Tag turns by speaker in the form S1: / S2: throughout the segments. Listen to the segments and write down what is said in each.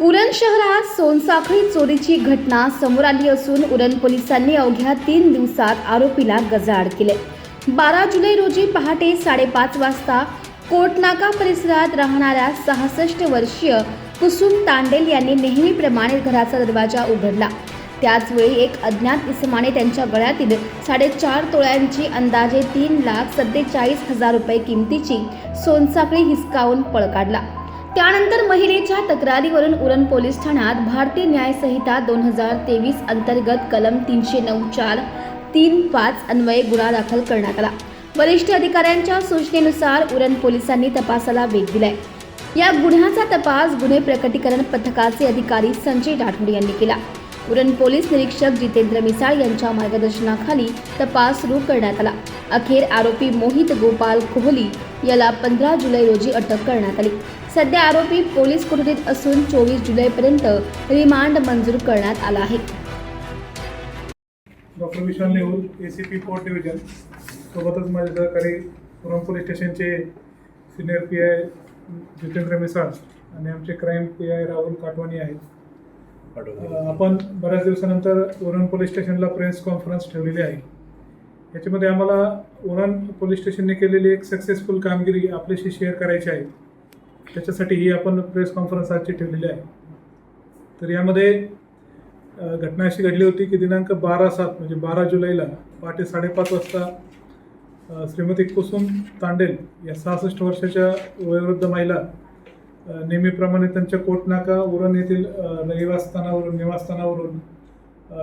S1: उरण शहरात सोनसाखळी चोरीची घटना समोर आली असून उरण पोलिसांनी अवघ्या तीन दिवसात आरोपीला गजाआड केले. बारा जुलै रोजी पहाटे साडेपाच वाजता कोटनाका परिसरात राहणाऱ्या सहासष्ट वर्षीय कुसुम तांडेल यांनी नेहमीप्रमाणे घराचा दरवाजा उघडला. त्याचवेळी एक अज्ञात इसमाने त्यांच्या गळ्यातील साडेचार तोळ्यांची अंदाजे तीन लाख सत्तेचाळीस हजार रुपये किमतीची सोनसाखळी हिसकावून पळ काढला. त्यानंतर महिलेच्या तक्रारीवरून उरण पोलीस ठाण्यात भारतीय न्याय संहिता दोन हजार तेवीस अंतर्गत कलम तीनशे नऊ चार तीन पाच अन्वये गुन्हा दाखल करण्यात आला. वरिष्ठ अधिकाऱ्यांच्या सूचनेनुसार उरण पोलिसांनी तपासाला वेग दिलाय. या गुन्ह्याचा तपास गुन्हे प्रकटीकरण पथकाचे अधिकारी संजय राठोड यांनी केला. उरण पोलीस निरीक्षक जितेंद्र मिसाळ यांच्या मार्गदर्शनाखाली तपास सुरू करण्यात आला. अखेर आरोपी मोहित गोपाल कोहली याला पंधरा जुलै रोजी अटक करण्यात आली. सध्या आरोपी पोलीस कोठडीत असून चोवीस जुलैपर्यंत रिमांड मंजूर करण्यात आला आहे.
S2: Doctor Vishal Neur A C P port division. सोबतच माझे सहकारी पुरम पोलीस स्टेशनचे senior P I Jitendra Misal आणि आमचे crime P I Rahul Katwani आहेत. आपण बऱ्याच दिवसानंतर उरण पोलीस स्टेशनला प्रेस कॉन्फरन्स ठेवलेली आहे. याच्यामध्ये आम्हाला उरण पोलीस स्टेशनने केलेली एक सक्सेसफुल कामगिरी आपल्याशी शेअर करायची आहे. त्याच्यासाठी ही आपण प्रेस कॉन्फरन्स आजची ठेवलेली आहे. तर यामध्ये घटना अशी घडली होती की दिनांक बारा सात म्हणजे बारा जुलैला पहाटे साडेपाच वाजता श्रीमती कुसुम तांडेल या सहासष्ट वर्षाच्या वयोवृद्ध महिला नेहमीप्रमाणे त्यांच्या कोटनाका उरण येथील रहिवासस्थानावरून निवासस्थानावरून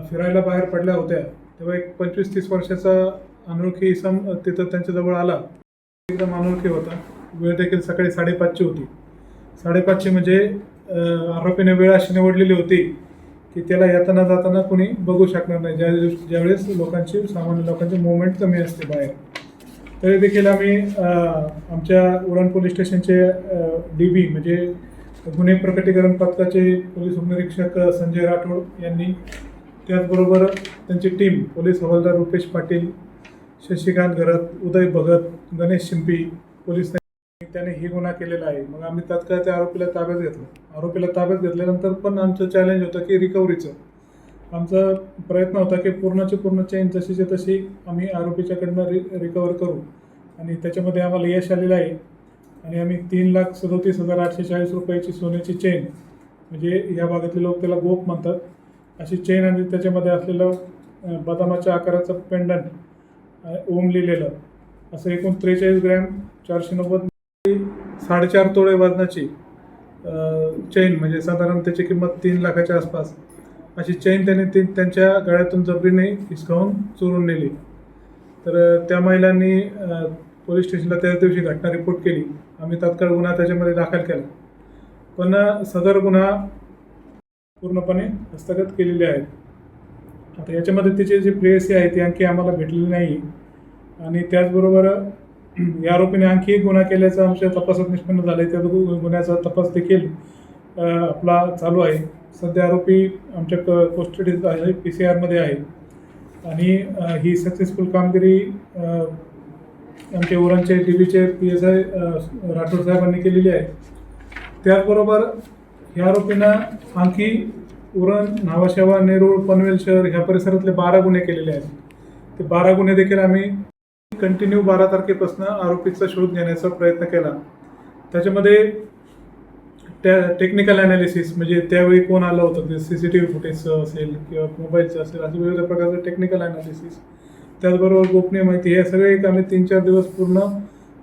S2: फिरायला बाहेर पडल्या होत्या. तेव्हा एक पंचवीस तीस वर्षाचा अनोळखी इसम तिथं त्यांच्याजवळ आला. एकदम अनोळखी होता. वेळ देखील सकाळी साडेपाचची होती. साडेपाचची म्हणजे आरोपीने वेळ अशी निवडलेली होती की त्याला येताना जाताना कोणी बघू शकणार नाही. ज्या ज्यावेळेस लोकांची सामान्य लोकांची मुवमेंट कमी असते बाहेर. तरी देखील आम्ही आमच्या उरण पोलीस स्टेशनचे डी बी म्हणजे गुन्हे प्रकटीकरण पथकाचे पोलीस उपनिरीक्षक संजय राठोड यांनी त्याचबरोबर त्यांची टीम पोलीस हवालदार रुपेश पाटील शशिकांत घरत उदय भगत गणेश शिंपी पोलीस त्याने ही गुन्हा केलेला आहे. मग आम्ही तात्काळ त्या आरोपीला ताब्यात घेतलं. आरोपीला ताब्यात घेतल्यानंतर पण आमचं चॅलेंज होतं की रिकव्हरीचं आमचा प्रयत्न होता की पूर्णची पूर्ण चेन जशीची तशी आम्ही आरोपीच्याकडनं रि रिकवर करू. आणि त्याच्यामध्ये आम्हाला यश आलेलं आहे. आणि आम्ही तीन लाख सदोतीस हजार आठशे चाळीस रुपयाची सोन्याची चेन म्हणजे या भागातले लोक त्याला गोप म्हणतात. अशी चेन आणि त्याच्यामध्ये असलेलं बदामाच्या आकाराचं पेंडंट ओम लिहिलेलं. असं एकूण त्रेचाळीस ग्रॅम चारशे नव्वद साडेचार तोळे वजनाची चेन म्हणजे साधारण त्याची किंमत तीन लाखाच्या आसपास. अशी चेन त्याने ती त्यांच्या गळ्यातून जबरीने हिसकावून चोरून नेली. तर त्या महिलांनी पोलीस स्टेशनला त्याच दिवशी घटना रिपोर्ट केली. आम्ही तात्काळ गुन्हा त्याच्यामध्ये दाखल केला. पण सदर गुन्हा पूर्णपणे हस्तगत केलेले आहेत. आता याच्यामध्ये तिची जी प्रेयसी आहे ती आणखी आम्हाला भेटलेली नाही. आणि त्याचबरोबर या आरोपीने आणखी एक गुन्हा केल्याचं आमच्या तपासात निष्पन्न झालं आहे त्या गु- गुन्ह्याचा तपास देखील आपला चालू आहे. सध्या आरोपी आमच्या क कस्टडीत आहे पी सी आरमध्ये आहे. आणि ही सक्सेसफुल कामगिरी आमच्या आमचे उरणचे डी बीचे पी एस आय राठोड साहेबांनी केलेली आहे. त्याचबरोबर ह्या आरोपींना आणखी उरण नावाशेवा नेरूळ पनवेल शहर ह्या परिसरातले बारा गुन्हे केलेले आहेत. ते बारा गुन्हे देखील आम्ही कंटिन्यू बारा तारखेपासून आरोपीचा शोध घेण्याचा प्रयत्न केला. त्याच्यामध्ये त्या टेक्निकल ॲनालिसिस म्हणजे त्यावेळी कोण आलं होतं? ते सी सी टी व्ही फुटेजचं असेल किंवा मोबाईलचं असेल असे विविध प्रकारचं टेक्निकल ॲनालिसिस त्याचबरोबर गोपनीय माहिती हे सगळे एक आम्ही तीन चार दिवस पूर्ण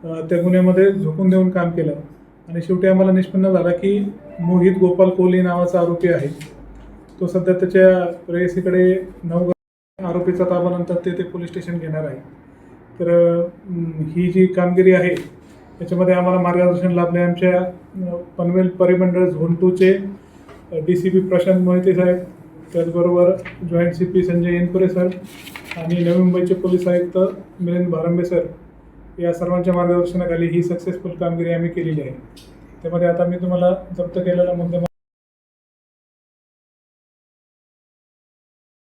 S2: त्या गुन्ह्यामध्ये झोकून देऊन काम केलं. आणि शेवटी आम्हाला निष्पन्न झाला की मोहित गोपाल कोहली नावाचा आरोपी आहे. तो सध्या त्याच्या प्रेयसीकडे नऊ आरोपीचा ताबानंतर ते ते पोलीस स्टेशन घेणार आहे. तर ही जी कामगिरी आहे त्याच्यामध्ये आम्हाला मार्गदर्शन लाभले आमच्या पनवेल परिमंडळ zone टूचे D C P Prashant Mohite साहेब त्याचबरोबर joint C P Sanjay Yenpure sir आणि नवी मुंबईचे पोलीस आयुक्त मिलिंद भारंबे सर या सर्वांच्या मार्गदर्शनाखाली ही सक्सेसफुल कामगिरी आम्ही केलेली आहे. त्यामध्ये आता मी तुम्हाला जप्त केलेला मुद्दा